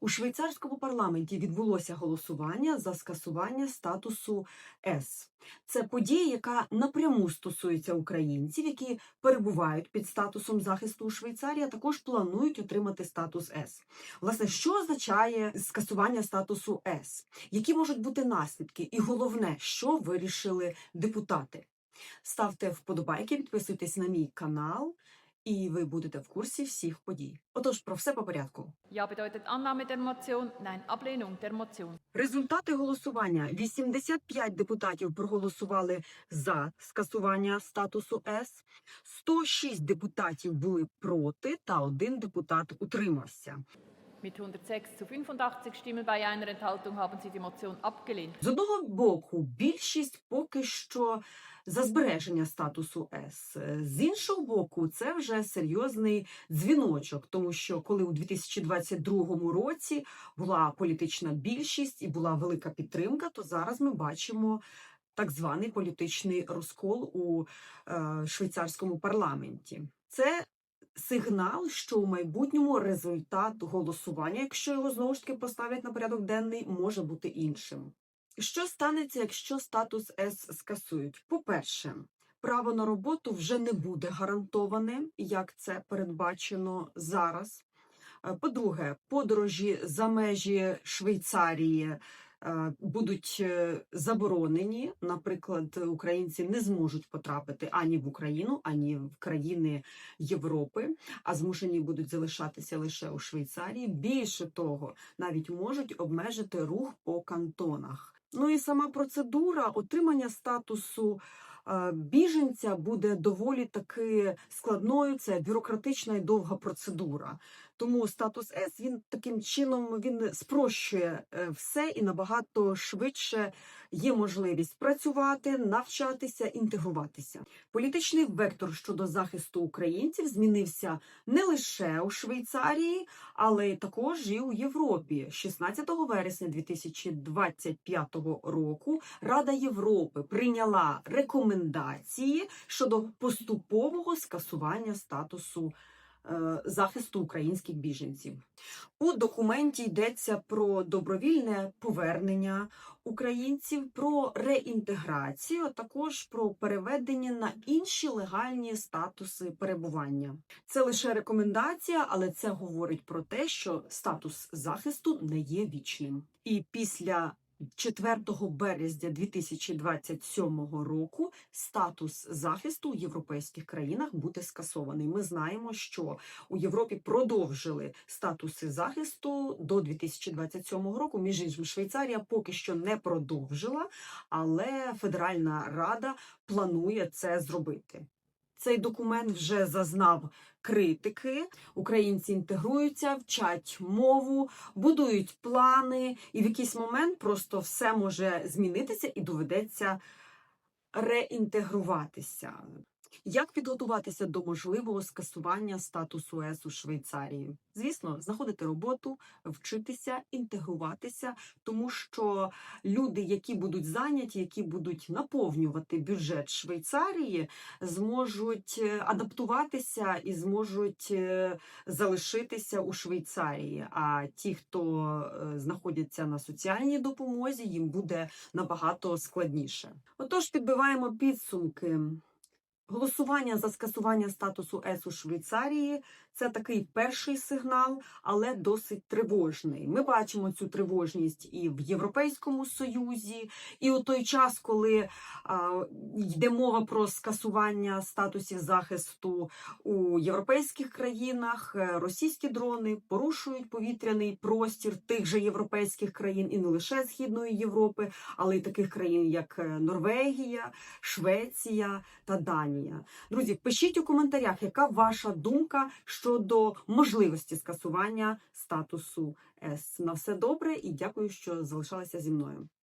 У швейцарському парламенті відбулося голосування за скасування статусу С. Це подія, яка напряму стосується українців, які перебувають під статусом захисту у Швейцарії, а також планують отримати статус С. Власне, що означає скасування статусу С? Які можуть бути наслідки? І головне, що вирішили депутати? Ставте вподобайки, підписуйтесь на мій канал, і ви будете в курсі всіх подій. Отож, про все по порядку. Ja bedeutet Annahme der Motion, nein Ablehnung der Motion. Результати голосування: 85 депутатів проголосували за скасування статусу С, 106 депутатів були проти, та один депутат утримався. Mit 106 zu 85 Stimmen bei einer Enthaltung haben Sie die Motion abgelehnt. З одного боку, більшість поки що за збереження статусу С. З іншого боку, це вже серйозний дзвіночок, тому що коли у 2022 році була політична більшість і була велика підтримка, то зараз ми бачимо. Так званий політичний розкол у е, швейцарському парламенті. Це сигнал, що у майбутньому результат голосування, якщо його знову ж таки поставлять на порядок денний, може бути іншим. Що станеться, якщо статус С скасують? По-перше, право на роботу вже не буде гарантоване, як це передбачено зараз. Е, По-друге, подорожі за межі Швейцарії е, будуть е, заборонені. Наприклад, українці не зможуть потрапити ані в Україну, ані в країни Європи, а змушені будуть залишатися лише у Швейцарії. Більше того, навіть можуть обмежити рух по кантонах. Ну і сама процедура отримання статусу біженця буде доволі таки складною. Це бюрократична і довга процедура. Тому статус С він таким чином він спрощує е, все і набагато швидше є можливість працювати, навчатися, інтегруватися. Політичний вектор щодо захисту українців змінився не лише у Швейцарії, але й також і у Європі. 16 вересня 2025 року Рада Європи прийняла рекомендації щодо поступового скасування статусу е, захисту українських біженців. У документі йдеться про добровільне повернення українців, про реінтеграцію, а також про переведення на інші легальні статуси перебування. Це лише рекомендація, але це говорить про те, що статус захисту не є вічним. І після 4 березня 2027 року статус захисту у європейських країнах буде скасований. Ми знаємо, що у Європі продовжили статуси захисту до 2027 року. Між іншим, Швейцарія поки що не продовжила, але Федеральна Рада планує це зробити. Цей документ вже зазнав критики. Українці інтегруються, вчать мову, будують плани, і в якийсь момент просто все може змінитися і доведеться реінтегруватися. Як підготуватися до можливого скасування статусу С у Швейцарії? Звісно, знаходити роботу, вчитися, інтегруватися, тому що люди, які будуть зайняті, які будуть наповнювати бюджет Швейцарії, зможуть е, адаптуватися і зможуть е, залишитися у Швейцарії. А ті, хто е, знаходяться на соціальній допомозі, їм буде набагато складніше. Отож, підбиваємо підсумки. Голосування за скасування статусу С у Швейцарії це такий перший сигнал, але досить тривожний. Ми бачимо цю тривожність і в Європейському Союзі, і у той час, коли а, йде мова про скасування статусів захисту у європейських країнах, е, російські дрони порушують повітряний простір тих же європейських країн, і не лише Східної Європи, але й таких країн, як е, Норвегія, Швеція та Данія. Друзі, пишіть у коментарях, яка ваша думка щодо можливості скасування статусу С. На все добре і дякую, що залишалися зі мною.